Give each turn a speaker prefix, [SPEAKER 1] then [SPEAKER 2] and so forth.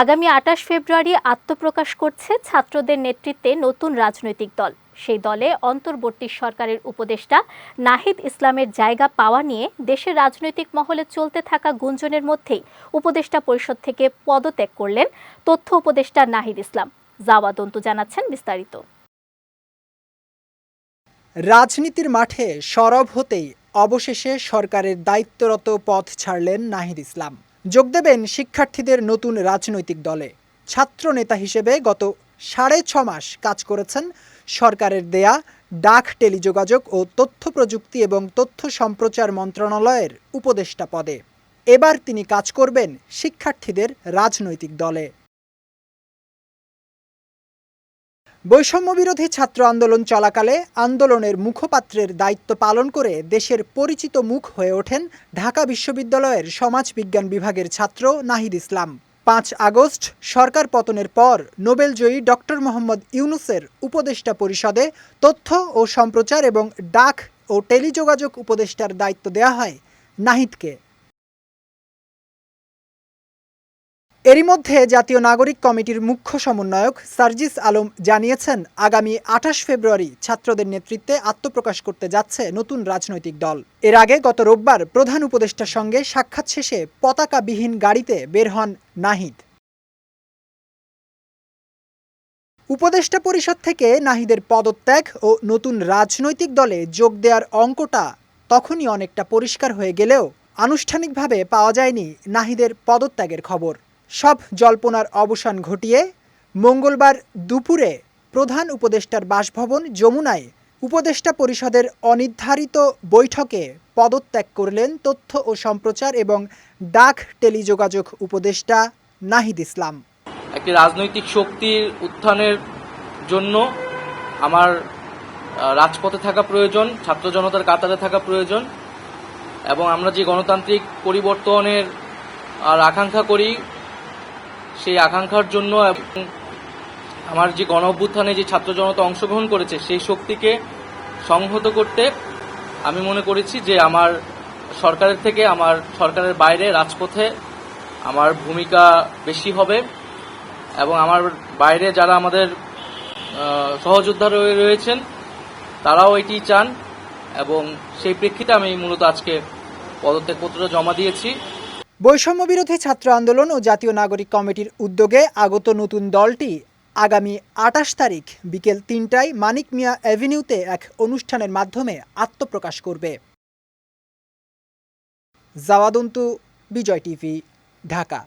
[SPEAKER 1] আগামী আটাশ ফেব্রুয়ারি আত্মপ্রকাশ করছে ছাত্রদের নেতৃত্বে নতুন রাজনৈতিক দল। সেই দলে অন্তর্বর্তী সরকারের উপদেষ্টা নাহিদ ইসলামের জায়গা পাওয়া নিয়ে দেশের রাজনৈতিক মহলে চলতে থাকা গুঞ্জনের মধ্যেই উপদেষ্টা পরিষদ থেকে পদত্যাগ করলেন তথ্য উপদেষ্টা নাহিদ ইসলাম। জাওয়াদন্তু জানাচ্ছেন বিস্তারিত।
[SPEAKER 2] রাজনীতির মাঠে সরব হতেই অবশেষে সরকারের দায়িত্বরত পথ ছাড়লেন নাহিদ ইসলাম। যোগ দেবেন শিক্ষার্থীদের নতুন রাজনৈতিক দলে। ছাত্র নেতা হিসেবে গত সাড়ে ছ মাস কাজ করেছেন। সরকারের দেয়া ডাক টেলিযোগাযোগ ও তথ্য প্রযুক্তি এবং তথ্য সম্প্রচার মন্ত্রণালয়ের উপদেষ্টা পদে। এবার তিনি কাজ করবেন শিক্ষার্থীদের রাজনৈতিক দলে। বৈষম্য বিরোধী ছাত্র আন্দোলন চলাকালে আন্দোলনের মুখপাত্রের দায়িত্ব পালন করে দেশের পরিচিত মুখ হয়ে ওঠেন ঢাকা বিশ্ববিদ্যালয়ের সমাজবিজ্ঞান বিভাগের ছাত্র নাহিদ ইসলাম। পাঁচ আগস্ট সরকার পতনের পর নোবেলজয়ী ডক্টর মোহাম্মদ ইউনুসের উপদেষ্টা পরিষদে তথ্য ও সম্প্রচার এবং ডাক ও টেলিযোগাযোগ উপদেষ্টার দায়িত্ব দেওয়া হয় নাহিদকে। এরই মধ্যে জাতীয় নাগরিক কমিটির মুখ্য সমন্বয়ক সার্জিস আলম জানিয়েছেন, আগামী আঠাশ ফেব্রুয়ারি ছাত্রদের নেতৃত্বে আত্মপ্রকাশ করতে যাচ্ছে নতুন রাজনৈতিক দল। এর আগে গত রোববার প্রধান উপদেষ্টার সঙ্গে সাক্ষাৎ শেষে পতাকাবিহীন গাড়িতে বের হন নাহিদ। উপদেষ্টা পরিষদ থেকে নাহিদের পদত্যাগ ও নতুন রাজনৈতিক দলে যোগ দেওয়ার অঙ্কটা তখনই অনেকটা পরিষ্কার হয়ে গেলেও আনুষ্ঠানিকভাবে পাওয়া যায়নি নাহিদের পদত্যাগের খবর। সব জল্পনার অবসান ঘটিয়ে মঙ্গলবার দুপুরে প্রধান উপদেষ্টার বাসভবন যমুনায় উপদেষ্টা পরিষদের অনির্ধারিত বৈঠকে পদত্যাগ করলেন তথ্য ও সম্প্রচার এবং ডাক টেলিযোগাযোগ উপদেষ্টা নাহিদ ইসলাম।
[SPEAKER 3] একটি রাজনৈতিক শক্তির উত্থানের জন্য আমার রাজপথে থাকা প্রয়োজন, ছাত্র জনতার কাতারে থাকা প্রয়োজন এবং আমরা যে গণতান্ত্রিক পরিবর্তনের আর আকাঙ্ক্ষা করি সেই আকাঙ্ক্ষার জন্য আমার যে গণ অভ্যুত্থানে যে ছাত্র জনতা অংশগ্রহণ করেছে, সেই শক্তিকে সংহত করতে আমি মনে করেছি যে আমার সরকারের থেকে, আমার সরকারের বাইরে, রাজপথে আমার ভূমিকা বেশি হবে এবং আমার বাইরে যারা আমাদের সহযোদ্ধা রয়ে- রয়েছেন, তারাও এটি চান এবং সেই প্রেক্ষিতে আমি মূলত আজকে পদত্যাগপত্রটা জমা দিয়েছি।
[SPEAKER 2] বৈষম্য বিরোধী ছাত্র আন্দোলন ও জাতীয় নাগরিক কমিটির উদ্যোগে আগত নতুন দলটি আগামী আটাশ তারিখ বিকেল তিনটায় মানিক মিয়া অ্যাভিনিউতে এক অনুষ্ঠানের মাধ্যমে আত্মপ্রকাশ করবে। জাওয়াদন্তু, বিজয় টিভি, ঢাকা।